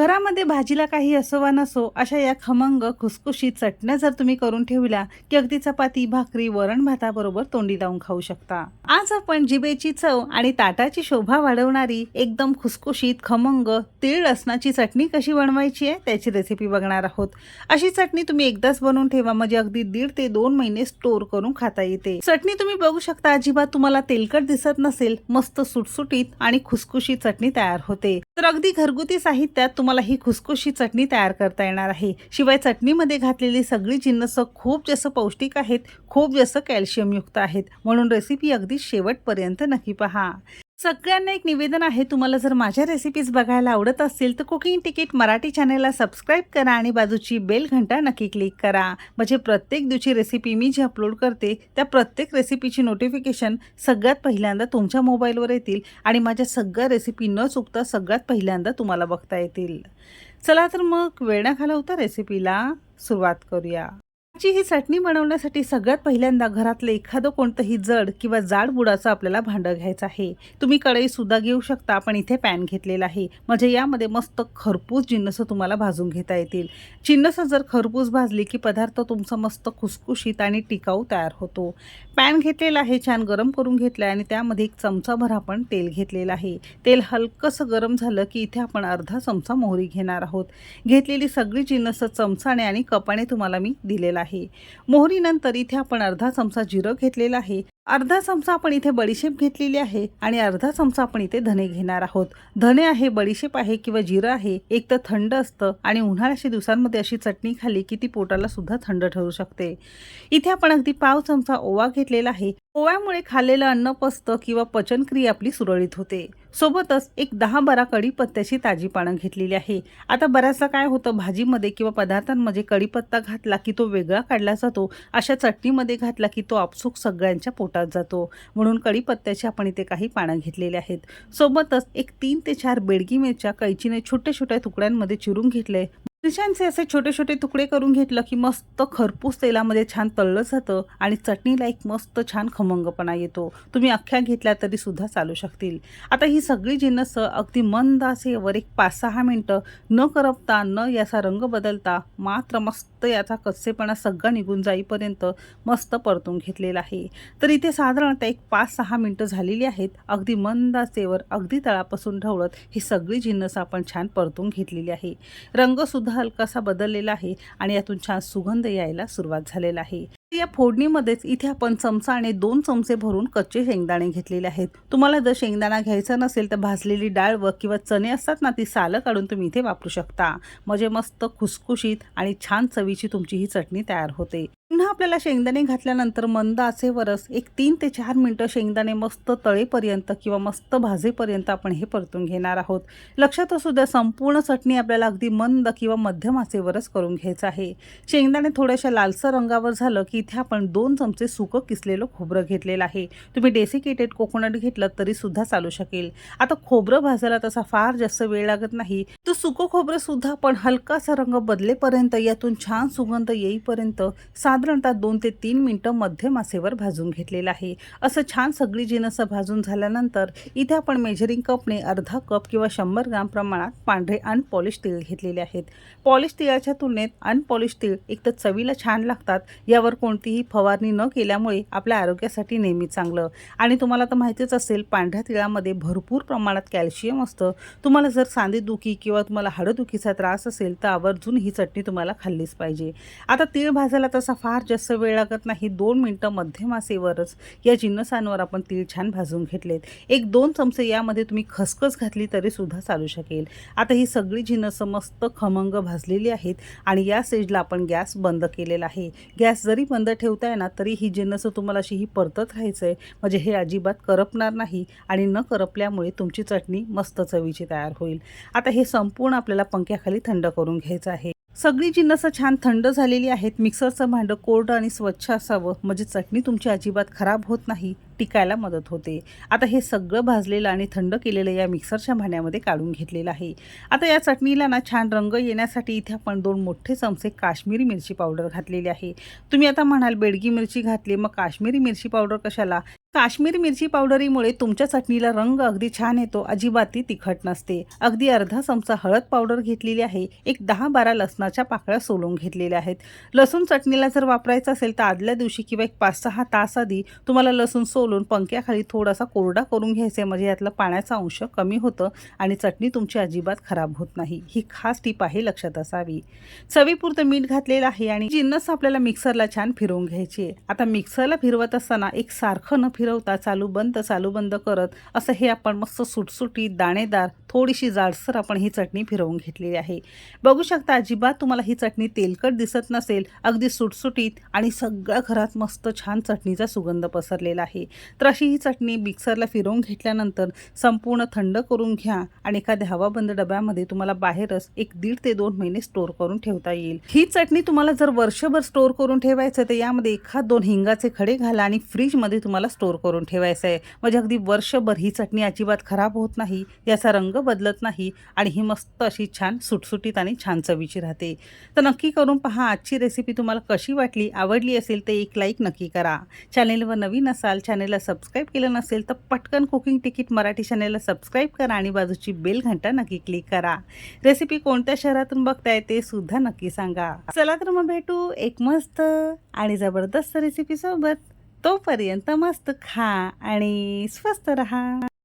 घरामध्ये भाजीला काही असो वा नसो अशा या खमंग खुसखुशीत चटण्या जर तुम्ही करून ठेवल्या की अगदी चपाती भाकरी वरण भाताबरोबर तोंडी लावून खाऊ शकता. आज आपण जिबेची चव आणि ताटाची शोभा वाढवणारी एकदम खुसखुशीत खमंग तीळ लसणाची चटणी कशी बनवायची आहे त्याची रेसिपी बघणार आहोत. अशी चटणी तुम्ही एकदाच बनवून ठेवा म्हणजे अगदी दीड ते दोन महिने स्टोर करून खाता येते. चटणी तुम्ही बघू शकता अजिबात तुम्हाला तेलकट दिसत नसेल मस्त सुटसुटीत आणि खुसखुशीत चटणी तयार होते. तर अगदी घरगुती साहित्यात तुम्हाला ही खुसखुशी चटणी तयार करता येणार आहे. शिवाय चटणीमध्ये घातलेली सगळी जिन्नस खूप जास्त पौष्टिक आहेत खूप जास्त कॅल्शियम युक्त आहेत. म्हणून रेसिपी अगदी शेवटपर्यंत नक्की पहा. सगळ्यांना एक निवेदन आहे तुम्हाला जर माझ्या रेसिपीज बघायला आवडत असतील तर कुकिंग तिकीट मराठी चॅनलला सबस्क्राईब करा आणि बाजूची बेल घंटा नक्की क्लिक करा. म्हणजे प्रत्येक दिवशी रेसिपी मी जी अपलोड करते त्या प्रत्येक रेसिपीची नोटिफिकेशन सगळ्यात पहिल्यांदा तुमच्या मोबाईलवर येतील आणि माझ्या सगळ्या रेसिपी न चुकता सगळ्यात पहिल्यांदा तुम्हाला बघता येतील. चला तर मग वेळ न घालवता रेसिपीला सुरुवात करूया. आजची ही चटणी बनवण्यासाठी सगळ्यात पहिल्यांदा घरातलं एखादं कोणतंही जड किंवा जाड बुडाचं आपल्याला भांडं घ्यायचं आहे. तुम्ही कढई सुद्धा घेऊ शकता आपण इथे पॅन घेतलेला आहे. म्हणजे यामध्ये मस्त खरपूस जिन्नसं तुम्हाला भाजून घेता येतील. जिन्नसं जर खरपूस भाजली की पदार्थ तुमचा मस्त खुसखुशीत आणि टिकाऊ तयार होतो. पॅन घेतलेला आहे छान गरम करून घेतलं आहे आणि त्यामध्ये एक चमचाभर आपण तेल घेतलेलं आहे. तेल हलकंसं गरम झालं की इथे आपण अर्धा चमचा मोहरी घेणार आहोत. घेतलेली सगळी जिन्नसं चमचाने आणि कपाने तुम्हाला मी दिलेला आहे. मोहरीनंतर इथे आपण अर्धा चमचा जिरं घेतलेलं आहे. अर्धा चमचा आपण इथे बडीशेप घेतलेली आहे आणि अर्धा चमचा आपण इथे धने घेणार आहोत. धने आहे बडीशेप आहे किंवा जिरं आहे एक तर थंड असतं आणि उन्हाळ्याच्या दिवसांमध्ये अशी चटणी खाल्ली की ती पोटाला सुद्धा थंड ठरू शकते. इथे आपण अगदी पाव चमचा ओवा घेतलेला आहे. ओव्यामुळे खाल्लेलं अन्न पचतं किंवा पचनक्रिया आपली सुरळीत होते. सोबतच एक दहा बारा कढीपत्त्याची ताजी पानं घेतलेली आहे. आता बऱ्याचदा काय होतं भाजीमध्ये किंवा पदार्थांमध्ये कढीपत्ता घातला की तो वेगळा काढला जातो अशा चटणीमध्ये घातला की तो आपसूक सगळ्यांच्या पोटात जातो. म्हणून कढीपत्त्याची आपण इथे काही पानं घेतलेली आहेत. सोबतच एक तीन ते चार बेडगी मिरच्या कैचीने छोट्या छोट्या तुकड्यांमध्ये चिरून घेतले. छानसे असे छोटे छोटे तुकडे करून घेतलं की मस्त खरपूस तेलामध्ये छान तळलं जातं आणि चटणीला एक मस्त छान खमंगपणा येतो. तुम्ही अख्ख्या घेतल्या तरी सुद्धा चालू शकतील. आता ही सगळी जिन्नस अगदी मंद असेवर एक पाच सहा मिनटं न करपता न याचा रंग बदलता मात्र मस्त फक्त याचा कच्चेपणा सगळा निघून जाईपर्यंत मस्त परतून घेतलेला आहे. तर इथे साधारणतः एक पाच सहा मिनटं झालेली आहेत. अगदी मंद आचेवर अगदी तळापासून ढवळत ही सगळी जिन्नस आपण छान परतून घेतलेली आहे. रंगसुद्धा हलकासा बदललेला आहे आणि यातून छान सुगंध यायला सुरुवात झालेला आहे. या फोडणीमध्येच इथे आपण चमचा आणि दोन चमचे भरून कच्चे शेंगदाणे घेतलेले आहेत. तुम्हाला जर शेंगदाणा घ्यायचा नसेल तर भाजलेली डाळ व किंवा चणे असतात ना ती सालं काढून तुम्ही इथे वापरू शकता. म्हणजे मस्त खुसखुशीत आणि छान चवीची तुमची ही चटणी तयार होते. पुन्हा आपल्याला शेंगदाणे घातल्यानंतर मंद आसेवरच एक तीन ते चार मिनटं शेंगदाणे मस्त तळेपर्यंत किंवा मस्त भाजेपर्यंत आपण हे परतून घेणार आहोत. लक्षात असू द्या संपूर्ण चटणी आपल्याला अगदी मंद किंवा मध्यम आसेवरच करून घ्यायचं आहे. शेंगदाणे थोड्याशा लालसर रंगावर झालं की इथे आपण दोन चमचे सुकं किसलेलं खोबरं घेतलेलं आहे. तुम्ही डेसिकेटेड कोकोनट घेतलं तरी सुद्धा चालू शकेल. आता खोबरं भाजायला तसा फार जास्त वेळ लागत नाही. तर सुकं खोबरं सुद्धा आपण हलकासा रंग बदलेपर्यंत यातून छान सुगंध येईपर्यंत साधारणतः दोन ते तीन मिनटं मध्यम आचेवर भाजून घेतलेलं आहे. असं छान सगळी जिनसं भाजून झाल्यानंतर इथे आपण मेजरिंग कपने अर्धा कप किंवा शंभर ग्राम प्रमाणात पांढरे अनपॉलिश तीळ घेतलेले आहेत. पॉलिश तिळाच्या तुलनेत अनपॉलिश तीळ एक तर चवीला छान लागतात. यावर कोणतीही फवारणी न केल्यामुळे आपल्या आरोग्यासाठी नेहमी चांगलं. आणि तुम्हाला तर माहितीच असेल पांढऱ्या तिळामध्ये भरपूर प्रमाणात कॅल्शियम असतं. तुम्हाला जर सांधेदुखी किंवा तुम्हाला हाडदुखीचा त्रास असेल तर आवर्जून ही चटणी तुम्हाला खाल्लीच पाहिजे. आता तीळ भाजायला तसा फार फार जास्त वेळ लागत नाही. दोन मिनटं मध्यम आसेवरच या जिन्नसांवर आपण तीळ छान भाजून घेतलेत. एक दोन चमचे यामध्ये तुम्ही खसखस घातली तरी सुद्धा चालू शकेल. आता ही सगळी जिन्नसं मस्त खमंग भाजलेली आहेत आणि या स्टेजला आपण गॅस बंद केलेला आहे. गॅस जरी बंद ठेवताय ना तरी ही जिन्नसं तुम्हाला अशी ही परतत राहायचं आहे म्हणजे हे अजिबात करपणार नाही आणि न करपल्यामुळे तुमची चटणी मस्त चवीची तयार होईल. आता हे संपूर्ण आपल्याला पंख्याखाली थंड करून घ्यायचं आहे. सगळी जिन्नस छान थंड झालेली आहेत. मिक्सरचं भांडं कोरडं आणि स्वच्छ असावं. म्हणजे चटणी तुमची अजिबात खराब होत नाही. टिकायला मदत होते. आता हे सगळं भाजलेलं आणि थंड केलेलं या मिक्सरच्या भाण्यामध्ये काढून घेतलेलं आहे. आता या चटणीला ना छान रंग येण्यासाठी इथे आपण दोन मोठे चमचे काश्मीरी मिरची पावडर घातलेली आहे. तुम्ही आता म्हणाल बेडगी मिरची घातली मग काश्मीरी मिरची पावडर कशाला? काश्मीरी मिरची पावडरीमुळे तुमच्या चटणीला रंग अगदी छान येतो अजिबात ती तिखट नसते. अगदी अर्धा चमचा हळद पावडर घेतलेली आहे एक दहा बारा लसणाच्या पाकळ्या सोलून घेतलेल्या आहेत. लसूण चटणीला जर वापरायचं असेल तर आदल्या दिवशी किंवा एक पाच सहा तास आधी तुम्हाला लसूण सोलून पंख्याखाली थोडासा कोरडा करून घ्यायचा म्हणजे यातलं पाण्याचा अंश कमी होतं आणि चटणी तुमची अजिबात खराब होत नाही. ही खास टीप आहे लक्षात असावी. चवीपुरतं मीठ घातलेलं आहे आणि जिन्नस आपल्याला मिक्सरला छान फिरवून घ्यायची आहे. आता मिक्सरला फिरवत असताना एक सारखं न फिरवता चालू बंद चालू बंद करत असं हे आपण मस्त सुटसुटीत दाणेदार थोडीशी जाडसर आपण ही चटणी फिरवून घेतलेली आहे. बघू शकता अजिबात तुम्हाला ही चटणी तेलकट दिसत नसेल अगदी सुटसुटीत आणि सगळ्या घरात मस्त छान चटणीचा सुगंध पसरलेला आहे. तर अशी ही चटणी मिक्सरला फिरवून घेतल्यानंतर संपूर्ण थंड करून घ्या आणि एखाद्या हवाबंद डब्यामध्ये तुम्हाला बाहेरच एक दीड ते दोन महिने स्टोर करून ठेवता येईल. ही चटणी तुम्हाला जर वर्षभर स्टोर करून ठेवायचं तर यामध्ये एखाद दोन हिंगाचे खडे घाला आणि फ्रीजमध्ये तुम्हाला स्टोर करून ठेवायचं आहे. म्हणजे अगदी वर्षभर ही चटणी अजिबात खराब होत नाही याचा रंग बदलत नाही आणि ही मस्त अशी छान सुटसुटीत आणि छान चवीची राहते. तर नक्की करून पहा आजची रेसिपी तुम्हाला कशी वाटली आवडली असेल तर एक लाईक नक्की करा. चॅनेलवर नवीन असाल चॅनेलला सबस्क्राईब केलं नसेल तर पटकन कुकिंग तिकीट मराठी चॅनेलला सबस्क्राईब करा आणि बाजूची बेल घंटा नक्की क्लिक करा. रेसिपी कोणत्या शहरातून बघताय ते सुद्धा नक्की सांगा. चला तर मग भेटू एक मस्त आणि जबरदस्त रेसिपी सोबत. तोपर्यंत मस्त खा आणि स्वस्त रहा.